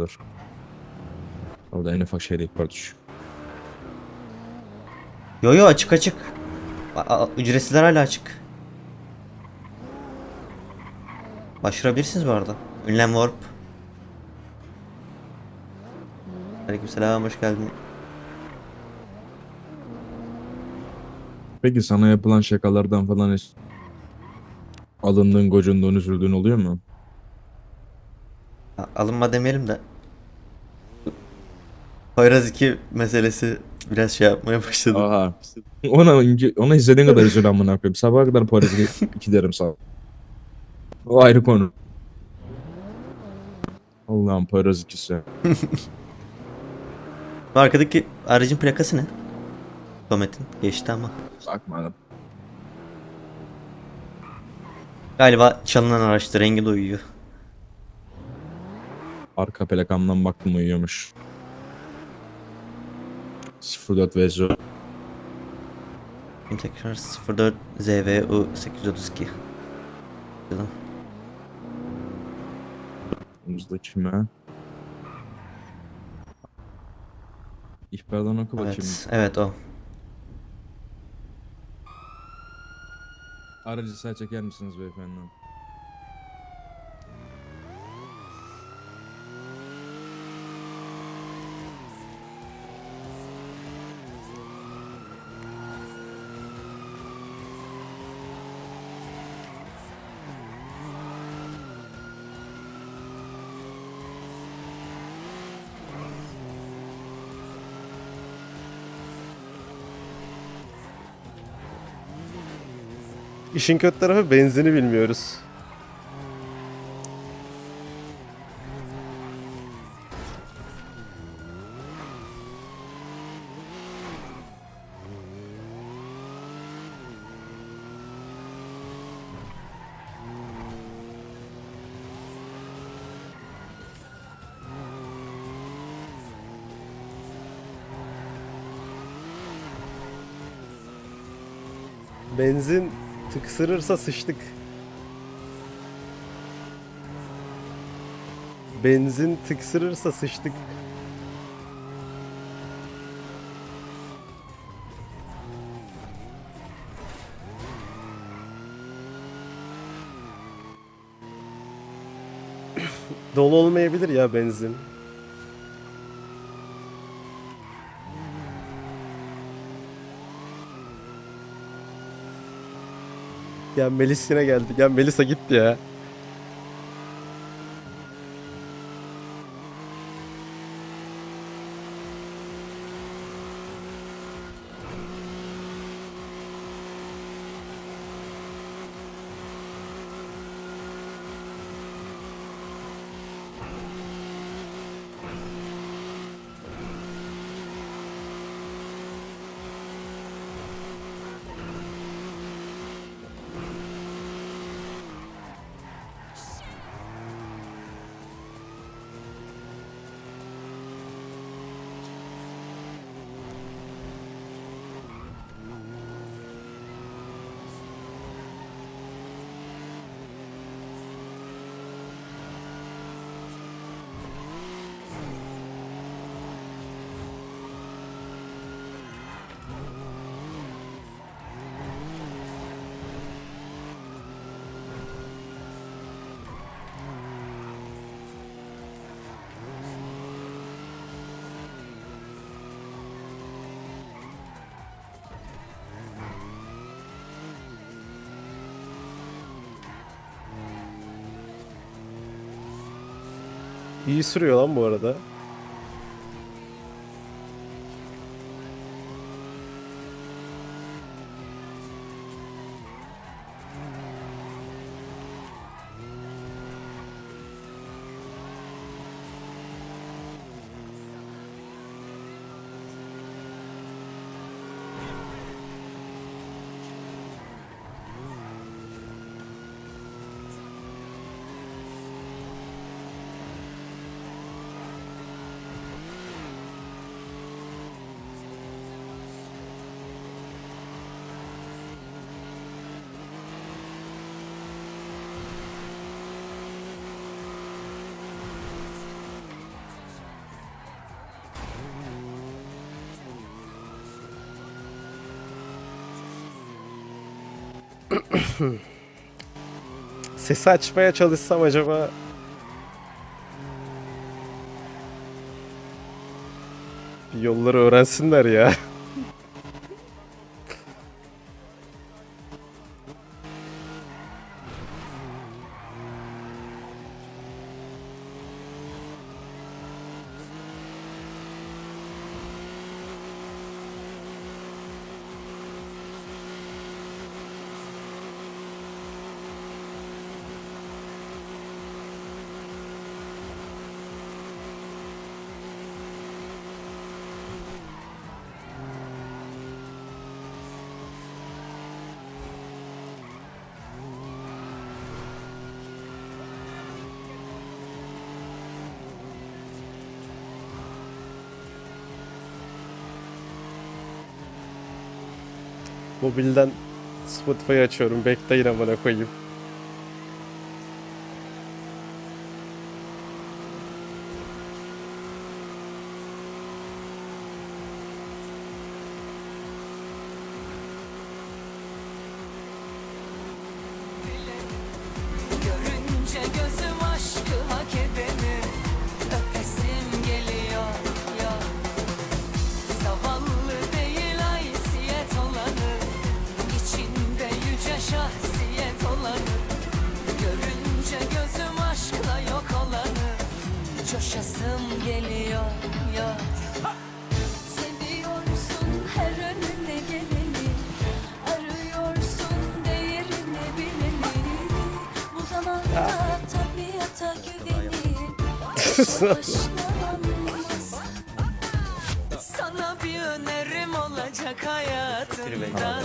Tamamdır. Orada en ufak şeyde ihbar düş. Yo yo açık açık. A- ücretsizler hala açık. Başvurabilirsiniz bu arada. Ünlem Warp. Aleykümselam hoş geldin. Peki sana yapılan şakalardan falan hiç alındığın, gocunduğun, üzüldüğün oluyor mu? A- Alınma demeyelim de. Poyraz 2 meselesi biraz şey yapmaya başladı. Aha. Ona ona izlediğin kadar üzül amına koyayım. Sabaha kadar Paris'e iki derim sağ. O ayrı konu. Allah'ım ikisi. Bu Arkadaki aracın plakası ne? Komet'in geçti ama. Bakmadım. Galiba çalınan araçta rengi de uyuyor. Arka plakamdan baktım uyuyormuş. 04 Vezo. Şimdi tekrar 04 ZVU 832. Bakalım. Omuzda kime? İhbardan oku bakayım. Evet, evet o. Aracı sağ çeker misiniz beyefendi? İşin kötü tarafı benzini bilmiyoruz. Benzin tıksırırsa sıçtık. Benzin tıksırırsa sıçtık. Dolu olmayabilir ya benzin. Ya Melis yine geldi. Ya Melisa gitti ya. İyi sürüyor lan bu arada. Sesi açmaya çalışsam acaba bir yolları öğrensinler ya. Mobilden Spotify açıyorum. Bekleyin amına koyayım. Sana bir önerim olacak hayatımdan.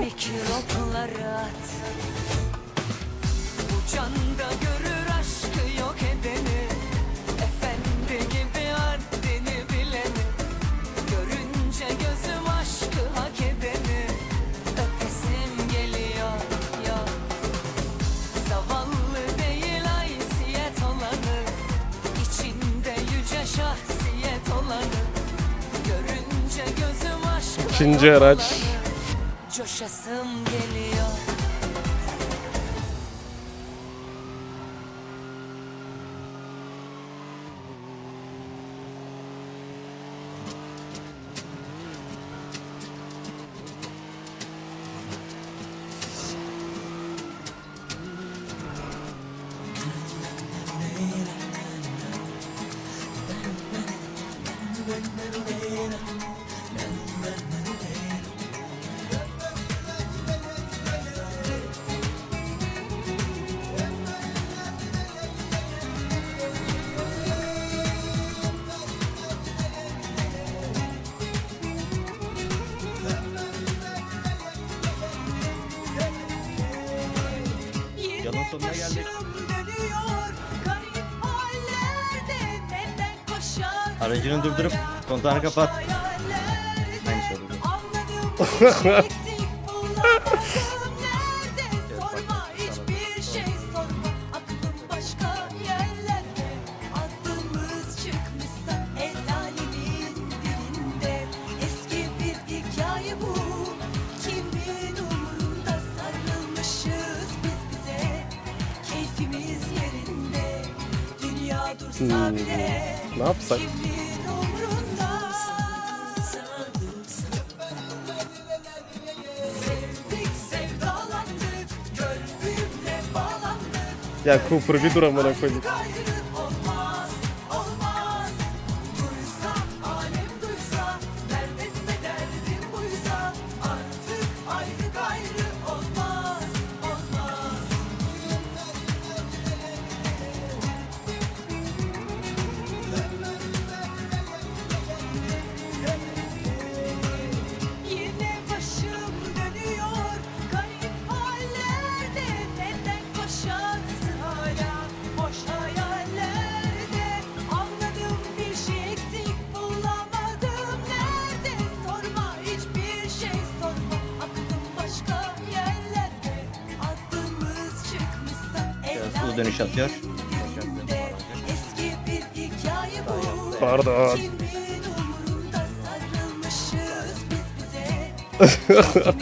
Bir kilopları at. Ucanda görür. Beşinci araç. Aracını durdurup kontağını kapat. Aynı şey oldu. Hmm. Ne yapsak? Ya Cooper bir dur koyayım. atıyor. Pardon.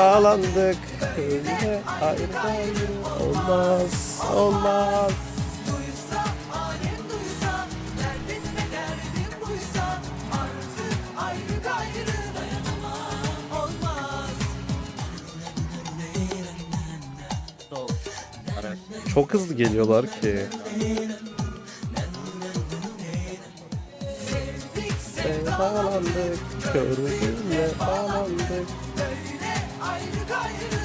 bağlandık. Öyle ayrı ayrı olmaz, olmaz. Çok hızlı geliyorlar ki. Ve bağlandık, köprüyle bağlandık. Böyle ayrı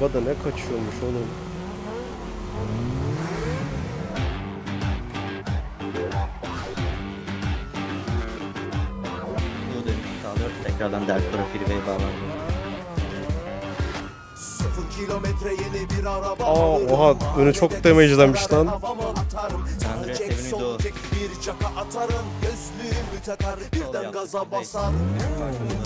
araba da ne kaçıyormuş oğlum. Bu dönüş sağlıyor. Tekrardan Del Toro Freeway bağlandı. Sıfır kilometre yeni bir araba Aa, alırım. oha, önü çok damage'lenmiş lan. Andres çek, Bir çaka atarım Gözlüğümü takar birden gaza basar.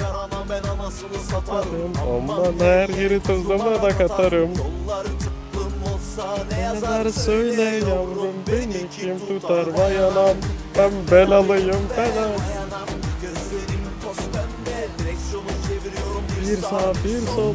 Ver ana ben anasını satarım. Aman her yeri tuzlama da katarım. Yollar tıklım olsa ne yazar söyle yavrum beni kim tutar? vay anam Ben belalıyım fena gözlerim toz pembe Direksiyonu çeviriyorum. Bir sağ bir sol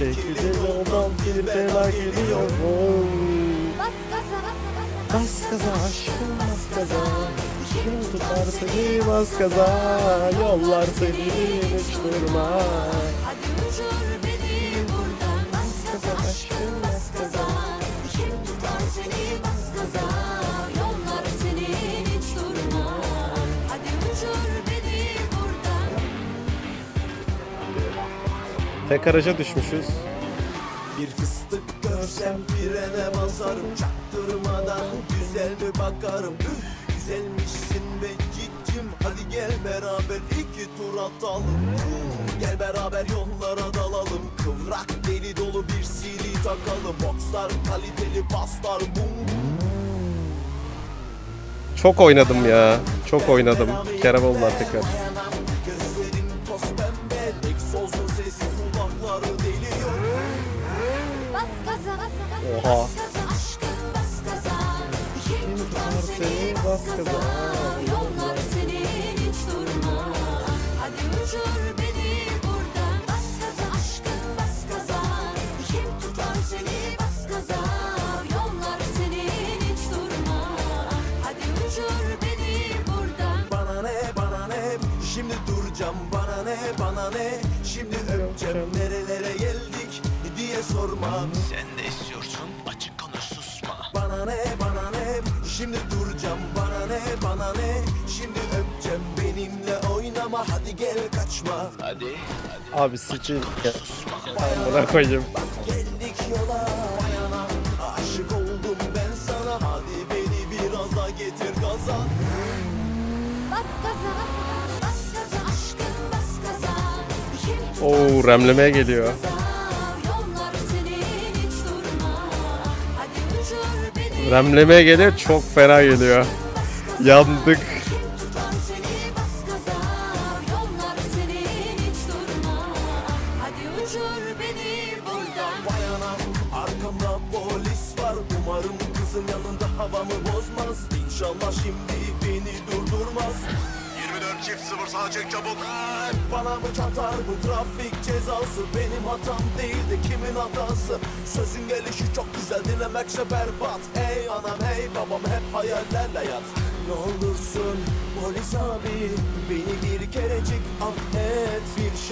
Çekildi yoldan bir bela geliyor. Vın. Bas gaza bas gaza Bas gaza aşkım bas gaza Kim tutar seni bas gaza Yollar seni hiç durma Tek araca düşmüşüz. Bir fıstık görsem frene basarım. Çaktırmadan güzel bir bakarım. Üf, Güzelmişsin be cicim. Hadi gel beraber iki tur atalım. Gel beraber yollara dalalım. Kıvrak deli dolu bir CD takalım. Boxlar kaliteli paslar bum. Çok oynadım ya. Çok oynadım. Keravollar tekrar Oha. Bana ne bana ne? Şimdi duracağım bana ne bana ne? Şimdi öpeceğim. Nerelere geldik diye sorma. Sen de istiyorsun? Açık konuş susma. Bana ne bana ne? Şimdi duracağım bana ne bana ne? Şimdi öpeceğim benimle oynama. Hadi gel kaçma. Hadi Abi sıçın. Buna koyayım. Geldik yola ayana aşık oldum ben sana. Hadi beni biraz daha getir gaza. Bas gaza bas gaza Bas gaza. Aşkım bas gaza. Kim tutar Oo remlemeye geliyor Remlemeye geliyor çok fena geliyor. Yandık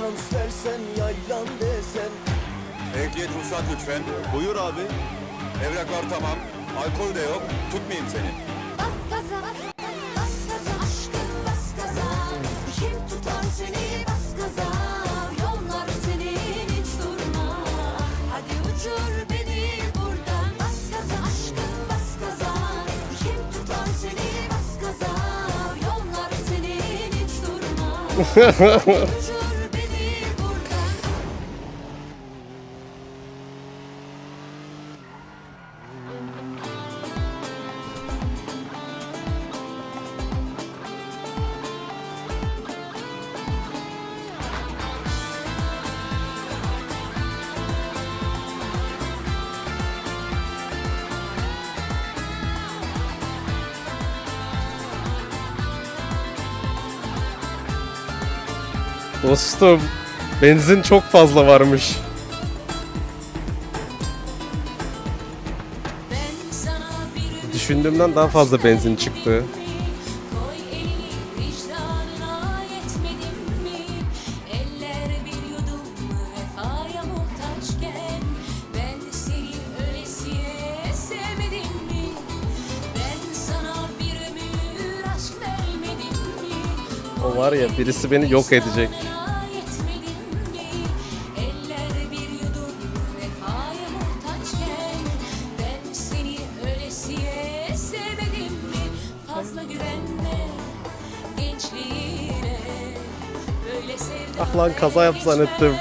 Yaylan istersen yaylan desen Ehliyet ruhsat lütfen. Buyur abi. Evraklar tamam. Alkol de yok. Tutmayayım seni. Bas gaza, bas gaza aşkım bas gaza. Kim tutar seni bas gaza. Yollar seni hiç durma. Hadi uçur beni buradan. Bas gaza aşkım bas gaza. Kim tutar seni bas gaza. Yollar seni hiç durma. Dostum benzin çok fazla varmış. Düşündüğümden daha fazla benzin çıktı. O var ya birisi beni yok edecek. Ah lan, kaza yaptı zannettim.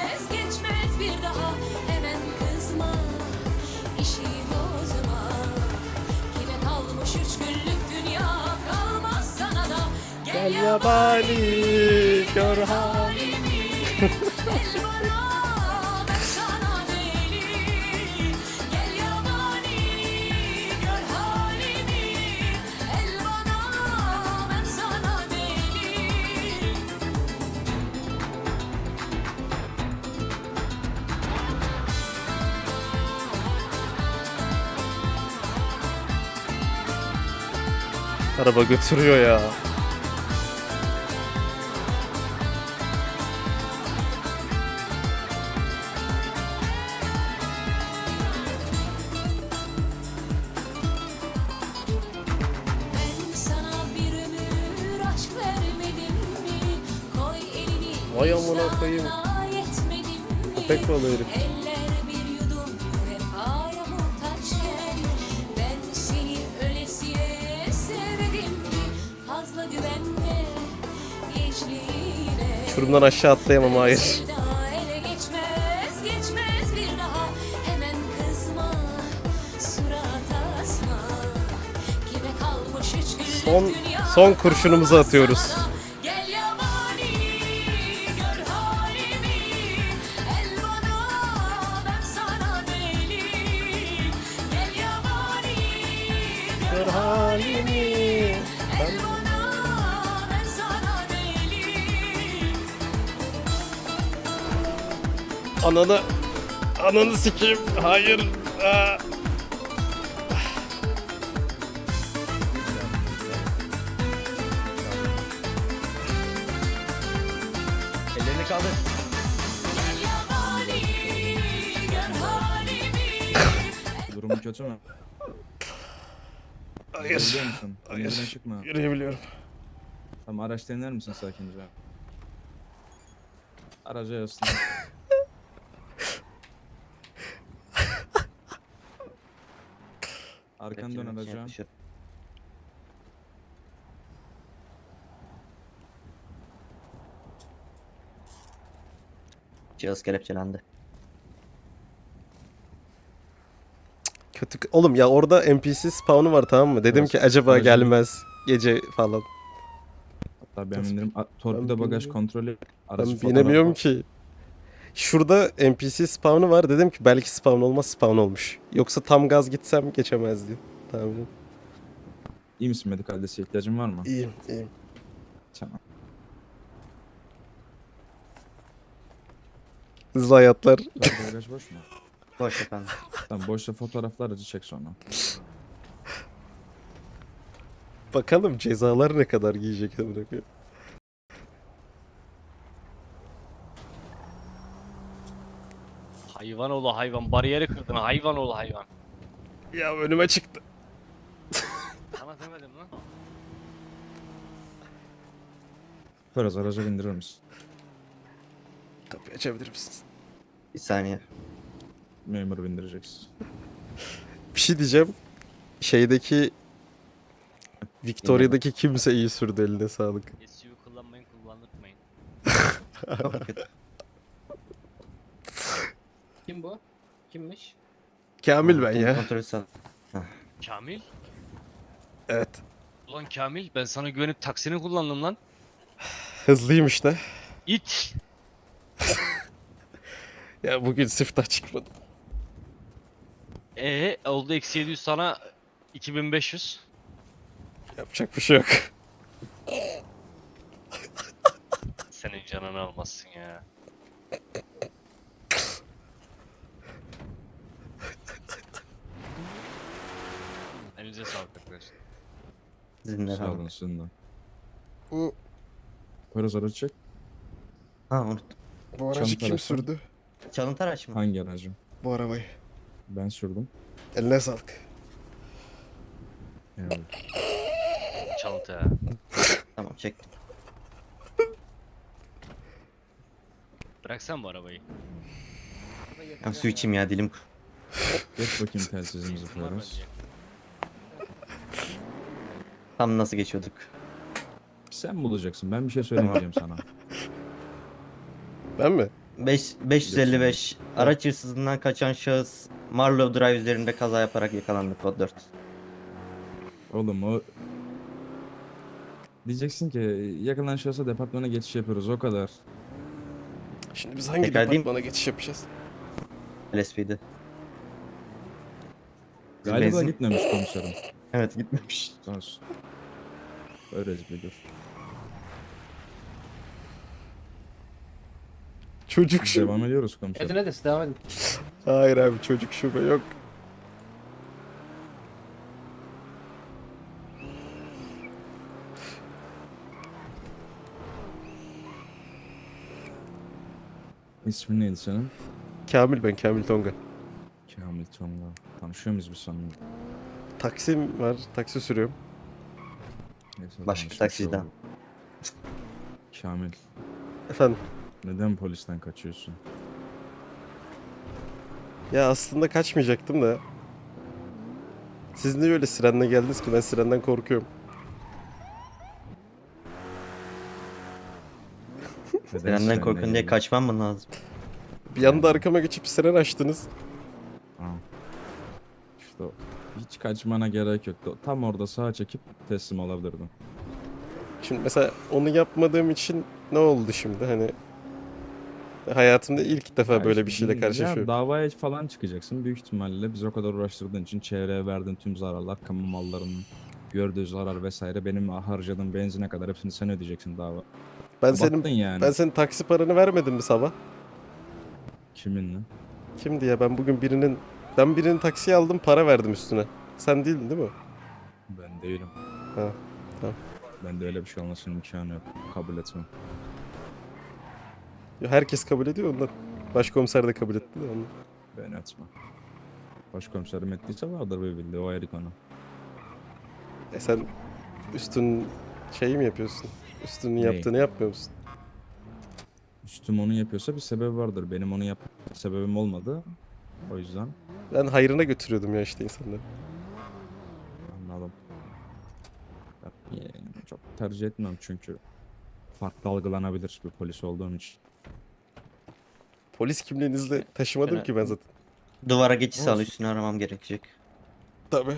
Araba götürüyor ya. Kime kalmış üç günlük Son son kurşunumuzu atıyoruz. Ananı ananı sikeyim. Hayır. Aa. Ellerini kaldır. Durumun kötü mü? Hayır. Biliyor musun? Hayır. çıkma. Yürüyebiliyorum. Tamam araçtan iner misin sakince? Araca yaslan. Arkan dön Bekle, araca. Cihaz kelepçelendi. Kötü. Oğlum ya orada NPC spawn'u var tamam mı? Dedim Evet, ki acaba aracın- gelmez gece falan. Hatta ben Nasıl- indirim. A- Torpido Ben bagaj kontrolü. Ben binemiyorum ki. Şurada NPC spawn'u var. Dedim ki belki spawn olmaz spawn olmuş. Yoksa tam gaz gitsem geçemezdi. Tamam. İyi misin medikal desteğe ihtiyacın var mı? İyiyim iyiyim. Tamam. Hızlı hayatlar. Bagaj boş mu? Boş efendim. Tamam boşta fotoğrafla aracı çek sonra. Bakalım cezalar ne kadar giyecek amına koyayım. Hayvan oğlu hayvan. Bariyeri kırdın hayvan oğlu hayvan. Ya önüme çıktı. Sana demedim lan. Biraz araca bindirir misin? Kapıyı açabilir misiniz? Bir saniye. Memuru bindireceksin. Bir şey diyeceğim. Şeydeki Victoria'daki kimse iyi sürdü eline sağlık. SUV kullanmayın kullandırtmayın. Kim bu? Kimmiş? Kamil ben ya. Kontrolü sal. Kamil? Evet. Ulan Kamil ben sana güvenip taksini kullandım lan. Hızlıyım işte. İt. Ya bugün siftah çıkmadı. Ee oldu eksi 700 sana 2500. Yapacak bir şey yok. Senin canını almazsın ya. Elinize sağlık arkadaşlar. Sizinle Sağ olun sizin de. Bu, Poyraz aracı çek. Ha unuttum. bu aracı Çanta kim telefon. sürdü? Çalıntı araç mı? Hangi aracı? Bu arabayı. Ben sürdüm. Eline sağlık. Evet. Çalıntı. Tamam çektim. Bıraksan bu arabayı. Ben su içeyim ya dilim. Geç bakayım telsizimizi Bunlar Poyraz. bence. Tam nasıl geçiyorduk? Sen bulacaksın. Ben bir şey söylemeyeceğim sana. Ben mi? 5 555 araç hırsızlığından kaçan şahıs Marlow Drive üzerinde kaza yaparak yakalandı kod 4. Oğlum o... Diyeceksin ki yakalanan şahsa departmana geçiş yapıyoruz o kadar. Şimdi biz hangi Tekrar edeyim. departmana geçiş yapacağız? LSP'de. Galiba Benzin- gitmemiş komiserim. Evet gitmemiş. Olsun. Öyle bir dur. Çocuk şube. devam ediyoruz komiserim. Hadi hadi siz devam edin. Hayır abi çocuk şube yok. İsmin neydi senin? Kamil ben Kamil Tonga. Kamil Tonga. Tanışıyor muyuz biz seninle? Taksim var. Taksi sürüyorum. Neyse, Başka tanışmış taksiden. olduk. Kamil. Efendim. Neden polisten kaçıyorsun? Ya aslında kaçmayacaktım da. Siz niye öyle sirenle geldiniz ki ben sirenden korkuyorum. Neden Benden sirenle korkun diye kaçmam mı lazım? Bir anda arkama geçip siren açtınız. Ha. İşte o. hiç kaçmana gerek yoktu. Tam orada sağa çekip teslim olabilirdin. Şimdi mesela onu yapmadığım için ne oldu şimdi hani hayatımda ilk defa Ya böyle bir şeyle Ya karşılaşıyorum. davaya falan çıkacaksın. Büyük ihtimalle biz o kadar uğraştırdığın için çevreye verdiğin tüm zararlar, kamu mallarının gördüğü zarar vesaire benim harcadığım benzine kadar hepsini sen ödeyeceksin dava. Ben senin yani. ben senin taksi paranı vermedim mi sabah? Kiminle? Kim diye ben bugün birinin ben birinin taksiye aldım para verdim üstüne. Sen değildin değil mi? Ben değilim. Ha, tamam. Ben de öyle bir şey olmasının imkanı yok. Kabul etmem. Ya herkes kabul ediyor ondan. Başkomiser de kabul etti de ondan. Ben etmem. Başkomiserim ettiyse vardır bir bildiği o ayrı konu. E sen üstün şey mi yapıyorsun? Üstünün yaptığını yapmıyor musun? Üstüm onu yapıyorsa bir sebebi vardır. Benim onu yap sebebim olmadı. O yüzden Ben hayrına götürüyordum ya işte insanları. anladım. Yani çok tercih etmem çünkü farklı algılanabilir bir polis olduğum için. Polis kimliğinizle taşımadım Şöyle- ki ben zaten. Duvara geçiş Olsun. üstünü aramam gerekecek. Tabii.